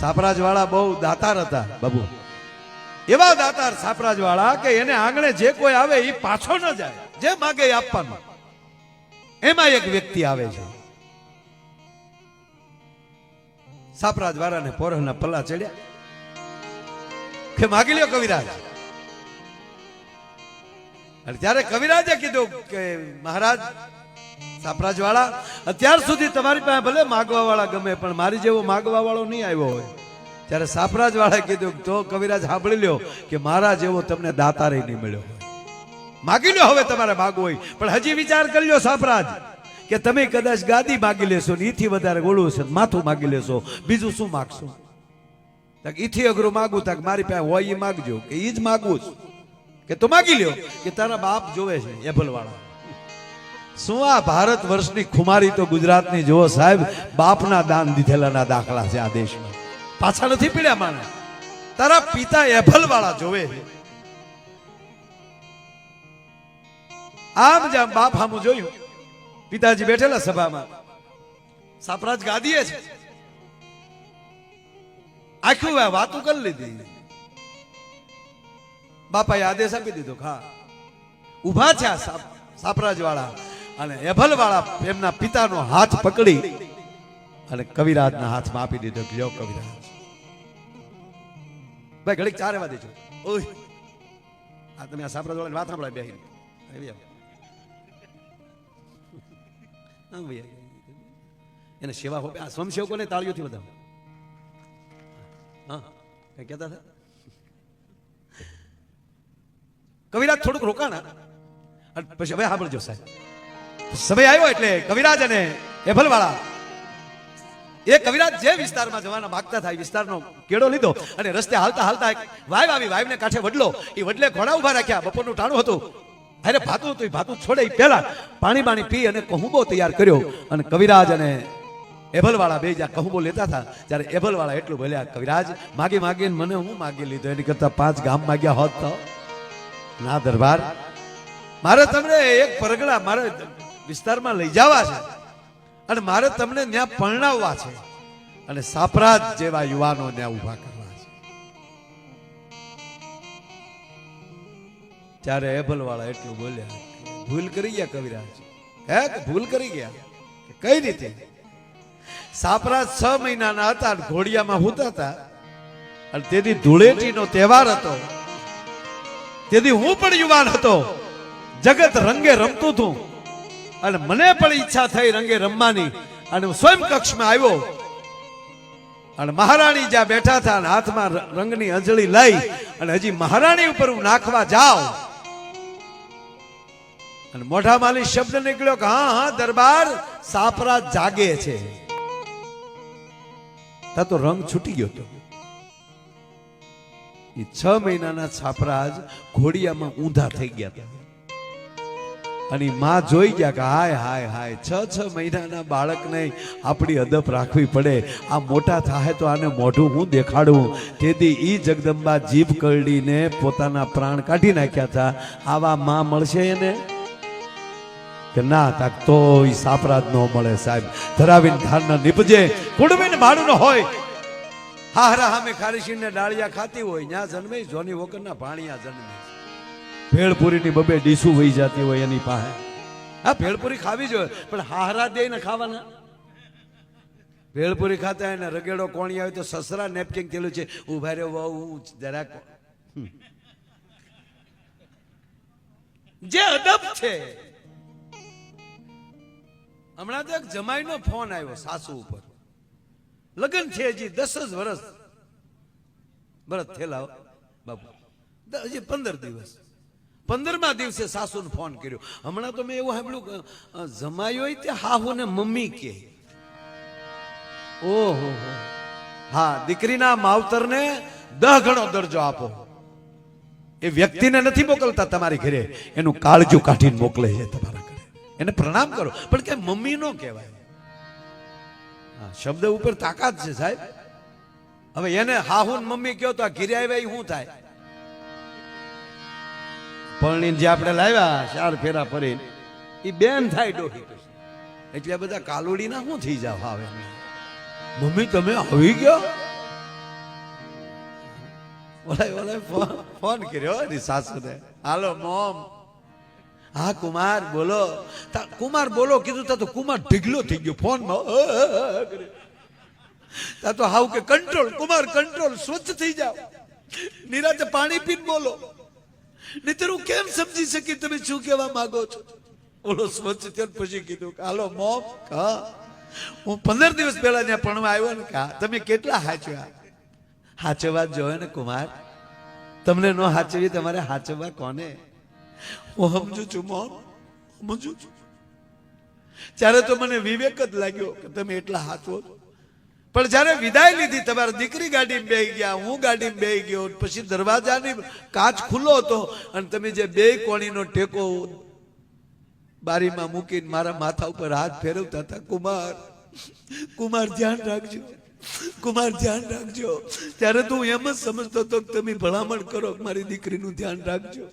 સાપરાજ વાળા બહુ દાતાર હતા, બાબુ. એવા દાતાર સાપરાજ વાળા કે એને આંગણે જે કોઈ આવે એ પાછો ન જાય, જે માગે આપવાનું. એમાં એક વ્યક્તિ આવે છે. સાપરાજ વાળાને પોરહના પલ્લા ચડ્યા. કે માગી લ્યો કવિરાજ. ત્યારે કવિરાજે કીધું કે મહારાજ સાપરાજ વાળા અત્યાર સુધી તમારી પાસે ભલે માગવા વાળા ગમે, પણ મારી જેવો માગવા વાળો નહીં આવ્યો હોય. ત્યારે સાપરાજ વાળા કીધું તો કવિરાજ સાંભળી લ્યો કે મારા જેવો તમને દાતારે નહીં મળ્યો માગી લો હવે તમારે માગવું હોય. પણ હજી વિચાર કરી લ્યો સાપરાજ કે તમે કદાચ ગાદી માગી લેશો ને ઈથી વધારે ગોળું છે માથું માગી લેશો, બીજું શું માગશો? ઈથી અઘરું માગું તાક મારી પાસે હોય એ માગજો, કે એ જ માગવું કે તો માગી લ્યો કે તારા બાપ જોવે છે એભલ વાળા શું આ ભારત વર્ષની ખુમારી તો ગુજરાતની? જુઓ સાહેબ બાપના દાન દીધેલાના દાખલા છે આ દેશમાં. પાછા નથી પીડ્યા માને તારા પિતા એફલ વાળા જોવે આમ જામ બાપ હામું જોયું. પિતાજી બેઠેલા સભામાં. સાપરાજ ગાદીએ છે. આખું વાતું કરી લીધી. બાપાએ આદેશ આપી દીધો હા ઊભા છે આ સાપરાજ વાળા અને એભલ વાળા એમના પિતાનો હાથ પકડી અને કવિરાજના હાથમાં આપી દીધો ગયો કવિરાજ. ભાઈ, ઘડીક ચારે વાગે છો ઓય, આ તમે આ સાપરા વાળાની વાત સાંભળાય આવી ભાઈ એને સેવા હો આ સ્વયંસેવકોને તાળીઓથી બધા હા, કઈ કહેતા હતા? કવિરાજ થોડુંક રોકાણા. પછી હવે સાંભળજો સાહેબ. સમય આવ્યો એટલે કવિરાજ અને એભલવાળા. એ કવિરાજ જે વિસ્તારમાં જવાના માંગતા થાય વિસ્તારનો કેળો લીધો અને રસ્તે હાલતા હાલતા એક વાઈવ આવી વાઈવને કાંઠે વડલો. એ વડલે ઘોડા ઊભા રાખ્યા, બપોરનું ટાણું હતું. અરે ભાતું હતું, એ ભાતું છોડે પહેલા. પાણી પાણી પી અને કહુંબો તૈયાર કર્યો. અને કવિરાજ અને એભલવાળા બે જ્યાં કહુંબો લેતા હતા. ત્યારે એભલવાળા એટલું બોલ્યા, કવિરાજ, માગી, માગીને મને હું માગી લીધો? એની કરતા પાંચ ગામ માગ્યા હોત તો? ના, દરબાર. મારે તમને એક પરગડા મારે વિસ્તારમાં લઈ જવા છે. અને મારે તમને ત્યાં પરણાવવા છે. અને સાપરાજ જેવા યુવાનો ત્યાં ઊભા કરવા છે. ત્યારે એભલ વાળા એટલું બોલ્યા ભૂલ કરી ગયા કવિરાજ. હે ભૂલ કરી ગયા? કઈ રીતે? સાપરાજ છ મહિનાના હતા ઘોડિયામાં હોતા હતા અને તેથી ધૂળેટીનો તહેવાર હતો. તેથી હું પણ યુવાન હતો. જગત રંગે રમતું હતું. અને મને પણ ઈચ્છા થઈ રંગે રમવાની. અને હું સ્વયં કક્ષમાં આવ્યો. અને મહારાણી જ્યાં બેઠા હતા અને હાથમાં રંગની અંજળી લઈ અને હજી મહારાણી ઉપર હું નાખવા જાઉં. અને મોઢા માલી શબ્દ નીકળ્યો કે હા હા, દરબાર સાપરા જાગે છે. તા તો રંગ છૂટી ગયો હતો. એ છ મહિનાના છાપરાજ ઘોડિયામાં ઊંધા થઈ ગયા હતા. અને માં જોઈ ગયા કે હાય હાય હાય, છ છ મહિનાના બાળકને આપણી અદબ રાખવી પડે. આ મોટા થાય તો આને મોઢું હું દેખાડું? તેથી એ જગદંબા જીભ કરડીને પોતાના પ્રાણ કાઢી નાખ્યા હતા. આવા માં મળશે એને? કે ના, તાક તો એ સાપરાજ ન મળે સાહેબ. ધરાવીને ધારના નીપજે. કુડવીને ભાડું ન હોય. હાહરા હામે ખારીશીને ડાળિયા ખાતી હોય. ત્યાં જન્મે જોની વગરના ભાણિયા જન્મે. ભેળપુરીની બબે ડીસું વહી જતી હોય એની પાસે. હા, ભેળપુરી ખાવી જોઈએ, પણ હારા દે ને ખાવાના. ભેળપુરી ખાતા એને રગેડો કોણી આવે તો સસરા નેપકિન થયેલું છે ઊભા રહ્યો, વહુ હું જરાક. જે અદબ છે. હમણાં તો એક જમાઈનો ફોન આવ્યો સાસુ ઉપર. લગ્ન છે હજી દસ જ વર્ષ બરત થયેલા બાપુ. હજી પંદર દિવસ. પંદરમા દિવસે સાસુને ફોન કર્યો. હમણાં તો મેં એવું સાંભળ્યું હોય તે હાહુ ને મમ્મી કે ઓહો, હા. દીકરીના માવતરને દહ ગણો દરજ્જો આપો. એ વ્યક્તિને નથી મોકલતા તમારી ઘરે. એનું કાળજું કાઢીને મોકલે છે તમારા ઘરે. એને પ્રણામ કરો. પણ કે મમ્મી નો કહેવાય. શબ્દ ઉપર તાકાત છે સાહેબ. હવે એને હાહુ ને મમ્મી કયો તો આ ઘીરે આવ્યા શું થાય? પરણીને જે આપણે લાવ્યા, ચાર ફેરા ફરીને એ બેન થાય ડોહી એટલે બધા કાલોડીના શું થઈ જાવ આવે મમ્મી, તમે આવી ગયો? ઓલાય ઓલાય ફોન ફોન કર્યો એની સાસુને. Hello, mom. હા, કુમાર, બોલો. કુમાર, બોલો, કીધું તા તો કુમાર ઢીગલો થઈ ગયો ફોનમાં. તા તો હાવ કે કંટ્રોલ કુમાર કંટ્રોલ સ્વચ્છ થઈ જાવ. નિરાતે પાણી પીને બોલો. નહીતર હું કેમ સમજી શકી તમે શું કહેવા માંગો છો? ઓલો સ્વચ્છ થયો પછી કીધું કે, હાલો, મોમ, હા. હું પંદર દિવસ પહેલા ત્યાં ભણવા આવ્યો ને કા તમે કેટલા હાચવ્યા હાચવા જોયો ને, કુમાર. તમને ન હાચવી તમારે હાચવવા કોને? હું સમજુ છું, મોમ. સમજુ છું. ત્યારે તો મને વિવેક જ લાગ્યો કે, તમે એટલા હાચવો છો. પણ જ્યારે વિદાય લીધી, તમારે દીકરી ગાડી બેહી ગયા, હું ગાડી બે ગયો, પછી દરવાજાની કાચ ખુલ્લો હતો અને તમે જે બે કોણીનો ટેકો બારીમાં મૂકીને મારા માથા ઉપર હાથ ફેરવતા હતા, કુમાર કુમાર, ધ્યાન રાખજો, કુમાર, ધ્યાન રાખજો. ત્યારે તો એમ જ સમજતો હતો કે તમે ભલામણ કરો મારી દીકરીનું ધ્યાન રાખજો.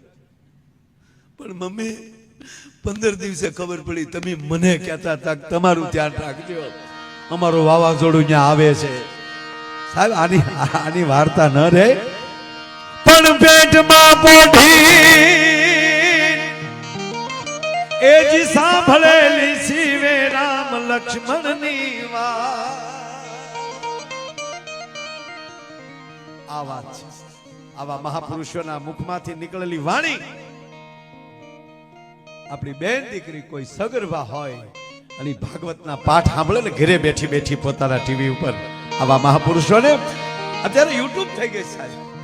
પણ મમ્મી, પંદર દિવસે ખબર પડી, તમે મને કહેતા હતા તમારું ધ્યાન રાખજો. અમારું વાવાઝોડું ત્યાં આવે છે. સાહેબ, આની આની વાર્તા ન રહે. પણ પેટમાં પોઢી એ જી સાંભળેલી શિવે રામ લક્ષ્મણની વાત. આ વાત છે. આવા મહાપુરુષોના મુખમાંથી નીકળેલી વાણી. આપણી બેન દીકરી કોઈ સગર્ભા હોય અને ભાગવતના પાઠ સાંભળે ને ઘરે બેઠી બેઠી પોતાના ટીવી ઉપર આવા મહાપુરુષોને. અત્યારે યુટ્યુબ થઈ ગઈ સાહેબ.